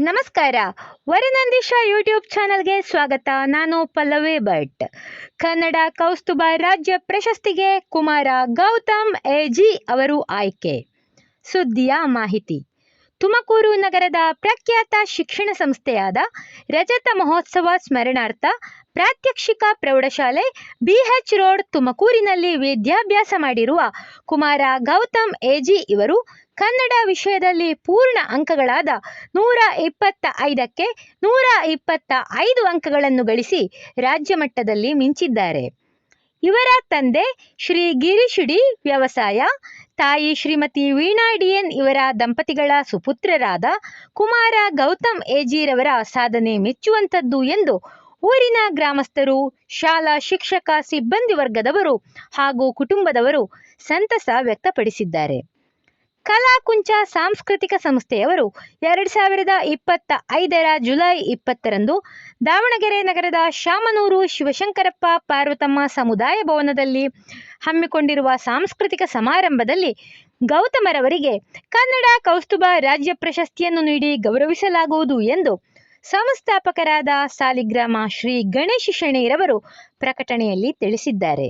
ನಮಸ್ಕಾರ. ವರನಂದೀಶ ಯೂಟ್ಯೂಬ್ ಚಾನಲ್ಗೆ ಸ್ವಾಗತ. ನಾನು ಪಲ್ಲವಿ ಭಟ್. ಕನ್ನಡ ಕೌಸ್ತುಭ ರಾಜ್ಯ ಪ್ರಶಸ್ತಿಗೆ ಕುಮಾರ ಗೌತಮ್ ಎಜಿ ಅವರು ಆಯ್ಕೆ. ಸುದ್ದಿಯ ಮಾಹಿತಿ. ತುಮಕೂರು ನಗರದ ಪ್ರಖ್ಯಾತ ಶಿಕ್ಷಣ ಸಂಸ್ಥೆಯಾದ ರಜತ ಮಹೋತ್ಸವ ಸ್ಮರಣಾರ್ಥ ಪ್ರಾತ್ಯಕ್ಷಿಕ ಪ್ರೌಢಶಾಲೆ ಬಿಎಚ್ ರೋಡ್ ತುಮಕೂರಿನಲ್ಲಿ ವಿದ್ಯಾಭ್ಯಾಸ ಮಾಡಿರುವ ಕುಮಾರ ಗೌತಮ್ ಎಜಿ ಇವರು ಕನ್ನಡ ವಿಷಯದಲ್ಲಿ ಪೂರ್ಣ ಅಂಕಗಳಾದ ನೂರ ಇಪ್ಪತ್ತ ಐದಕ್ಕೆ ನೂರ ಇಪ್ಪತ್ತ ಐದು ಅಂಕಗಳನ್ನು ಗಳಿಸಿ ರಾಜ್ಯ ಮಟ್ಟದಲ್ಲಿ ಮಿಂಚಿದ್ದಾರೆ. ಇವರ ತಂದೆ ಶ್ರೀ ಗಿರಿಶಿಡಿ ವ್ಯವಸಾಯ, ತಾಯಿ ಶ್ರೀಮತಿ ವೀಣಾ ಡಿಎನ್ ಇವರ ದಂಪತಿಗಳ ಸುಪುತ್ರರಾದ ಕುಮಾರ ಗೌತಮ್ ಎಜಿರವರ ಸಾಧನೆ ಮೆಚ್ಚುವಂಥದ್ದು ಎಂದು ಊರಿನ ಗ್ರಾಮಸ್ಥರು, ಶಾಲಾ ಶಿಕ್ಷಕ ಸಿಬ್ಬಂದಿ ವರ್ಗದವರು ಹಾಗೂ ಕುಟುಂಬದವರು ಸಂತಸ ವ್ಯಕ್ತಪಡಿಸಿದ್ದಾರೆ. ಕಲಾಕುಂಚ ಸಾಂಸ್ಕೃತಿಕ ಸಂಸ್ಥೆಯವರು ಎರಡು ಸಾವಿರದ ಇಪ್ಪತ್ತ ಐದರ ಜುಲೈ ಇಪ್ಪತ್ತರಂದು ದಾವಣಗೆರೆ ನಗರದ ಶಾಮನೂರು ಶಿವಶಂಕರಪ್ಪ ಪಾರ್ವತಮ್ಮ ಸಮುದಾಯ ಭವನದಲ್ಲಿ ಹಮ್ಮಿಕೊಂಡಿರುವ ಸಾಂಸ್ಕೃತಿಕ ಸಮಾರಂಭದಲ್ಲಿ ಗೌತಮರವರಿಗೆ ಕನ್ನಡ ಕೌಸ್ತುಭ ರಾಜ್ಯ ಪ್ರಶಸ್ತಿಯನ್ನು ನೀಡಿ ಗೌರವಿಸಲಾಗುವುದು ಎಂದು ಸಂಸ್ಥಾಪಕರಾದ ಸಾಲಿಗ್ರಾಮ ಶ್ರೀ ಗಣೇಶ ಶೆಣೈರವರು ಪ್ರಕಟಣೆಯಲ್ಲಿ ತಿಳಿಸಿದ್ದಾರೆ.